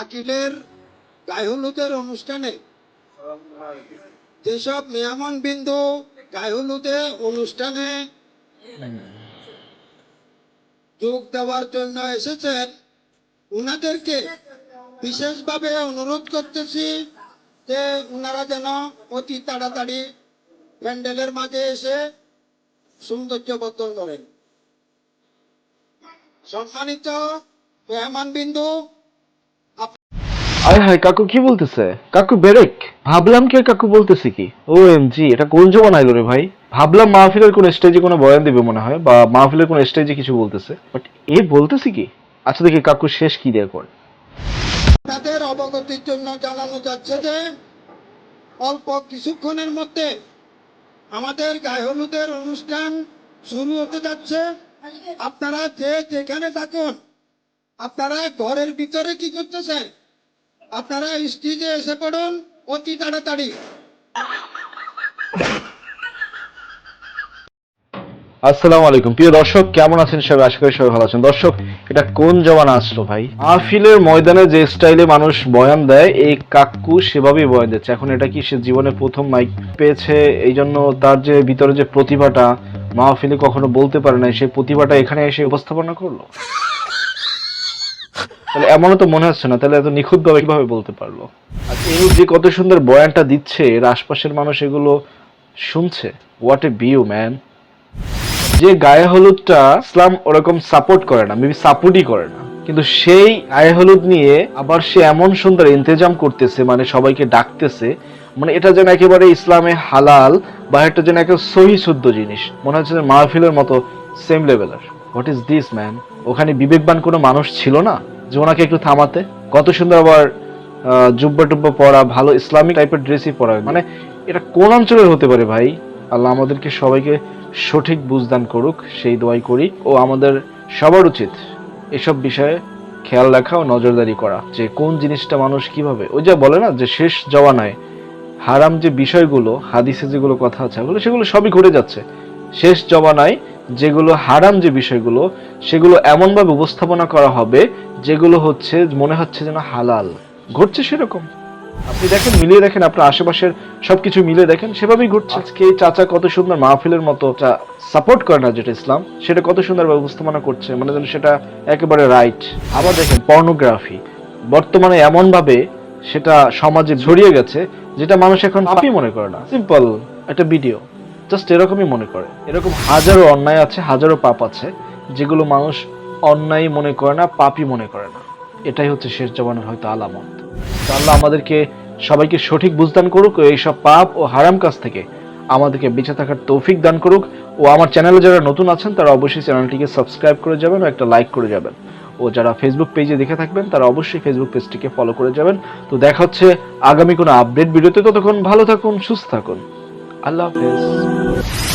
আকিলের গায়হলুদের অনুষ্ঠানে। যেসব মেহমান বিন্দু গায়হলুদের অনুষ্ঠানে যোগ দেওয়ার জন্য এসেছেন, উনাদেরকে বিশেষভাবে অনুরোধ করতেছি যে উনারা যেন অতি তাড়াতাড়ি প্যান্ডেলের মাঝে এসে সৌন্দর্য বর্ধন করেন। সম্মানিত মেহমান বিন্দু আয় হায়, কাকু কি বলতেছে? কাকু বেরেক, ভাবলাম কি কাকু বলতেছে কি? ও এম জি এটা কোন জমা নাইলো রে ভাই? ভাবলাম মাহফিলের কোন স্টেজে কোনো বয়ান দিবে মনে হয়, বা মাহফিলের কোন স্টেজে কিছু বলতেছে। বাট এ বলতেছে কি? আচ্ছা দেখি কাকু শেষ কি দেওয়ার পর তাদের অবগতির জন্য জানানো যাচ্ছে যে, অল্প কিছুক্ষণের মধ্যে আমাদের গায়ে হলুদের অনুষ্ঠান শুরু হতে যাচ্ছে। আপনারা যে যেখানে থাকুন, আপনারা ঘরের ভিতরে কি করতেছেন? আপনারা স্টেজে এসে পড়ুন, অতি তাড়াতাড়ি। আসসালামু আলাইকুম। প্রিয় দর্শক, কেমন আছেন সবাই? আশা করি সবাই ভালো আছেন। দর্শক, এটা কোন জমানা আসলো ভাই? মাহফিলের ময়দানে যে স্টাইলে মানুষ বয়ান দেয়, এই কাকু সেভাবেই বয়ান দিচ্ছে। এখন এটা কি সে জীবনে প্রথম মাইক পেয়েছে? এই জন্য তার যে ভিতরে যে প্রতিভাটা মাহফিলে কখনো বলতে পারে না সেই প্রতিভাটা এখানে এসে উপস্থাপনা করল? তাহলে এমনও তো মনে হচ্ছে না, তাহলে এত নিখুঁত ভাবে কীভাবে বলতে পারল? আর এই যে কত সুন্দর বয়ানটা দিচ্ছে, এর আশপাশের মানুষ এগুলো শুনছে। হোয়াট এ বিউ ম্যান যে গায়ে হলুদটা ইসলাম ওরকম সাপোর্ট করে না মেবি সাপোর্টই করে না। কিন্তু সেই গায়ে হলুদ নিয়ে আবার সে এমন সুন্দর ইন্তজাম করতেছে মানে সবাইকে ডাকতেছে মানে এটা যেন একেবারে ইসলামে হালাল বা এটা যেন একেবারে সহি শুদ্ধ জিনিস। মনে হচ্ছে যে মাহফিলের মতো সেম লেভেলের হোয়াট ইজ দিস ম্যান ওখানে বিবেকবান কোনো মানুষ ছিল না? যে ওনাকে একটু থামাতে। কত সুন্দর আবার জুব্বা টুব্বা পরা, ভালো ইসলামিক টাইপের ড্রেসই পরা। মানে এটা কোন অঞ্চলের হতে পারে ভাই? আল্লাহ আমাদেরকে সবাইকে সঠিক বুঝদান করুক, সেই দোয়াই করি। ও আমাদের সবার উচিত এসব বিষয়ে খেয়াল রাখা ও নজরদারি করা। যে কোন জিনিসটা মানুষ কীভাবে, ওই যা বলে না যে শেষ জওয়ানায় হারাম যে বিষয়গুলো, হাদিসে যেগুলো কথা আছে সেগুলো সবই ঘটে যাচ্ছে। শেষ জমানায় যেগুলো হারাম যে বিষয়গুলো, সেগুলো এমনভাবে উপস্থাপনা করা হবে, যেগুলো হচ্ছে, মনে হচ্ছে যেন হালাল। ঘটছে সেরকম। আপনি দেখেন, মিলিয়ে দেখেন, আপনার আশেপাশের সবকিছু মিলিয়ে দেখেন, সেভাবেই ঘটছে। আজকে চাচা কত সুন্দর মাহফিলের মতো সাপোর্ট করে না যেটা ইসলাম, সেটা কত সুন্দর উপস্থাপনা করছে মানে যেন সেটা একেবারে রাইট আবার দেখেন পর্নোগ্রাফি বর্তমানে এমন ভাবে সেটা সমাজে ছড়িয়ে গেছে, যেটা মানুষ এখন পাপই মনে করে না। সিম্পল একটা ভিডিও জাস্ট এরকমই মনে করে। এরকম হাজারো অন্যায় আছে, হাজারো পাপ আছে, যেগুলো মানুষ অন্যায় মনে করে না, পাপই মনে করে না। এটাই হচ্ছে শেষ জবানের হয়তো আলামত। আল্লাহ আমাদেরকে সবাইকে সঠিক বুঝদান করুক ও এইসব পাপ ও হারাম কাজ থেকে আমাদেরকে বেঁচে থাকার তৌফিক দান করুক। ও আমার চ্যানেলে যারা নতুন আছেন, তারা অবশ্যই চ্যানেলটিকে সাবস্ক্রাইব করে যাবেন ও একটা লাইক করে যাবেন। ও যারা ফেসবুক পেজে দেখে থাকবেন, তারা অবশ্যই ফেসবুক পেজটিকে ফলো করে যাবেন। তো দেখা হচ্ছে আগামী কোনো আপডেট ভিডিওতে। ততক্ষণ ভালো থাকুন, সুস্থ থাকুন। আল্লাহ হাফেজ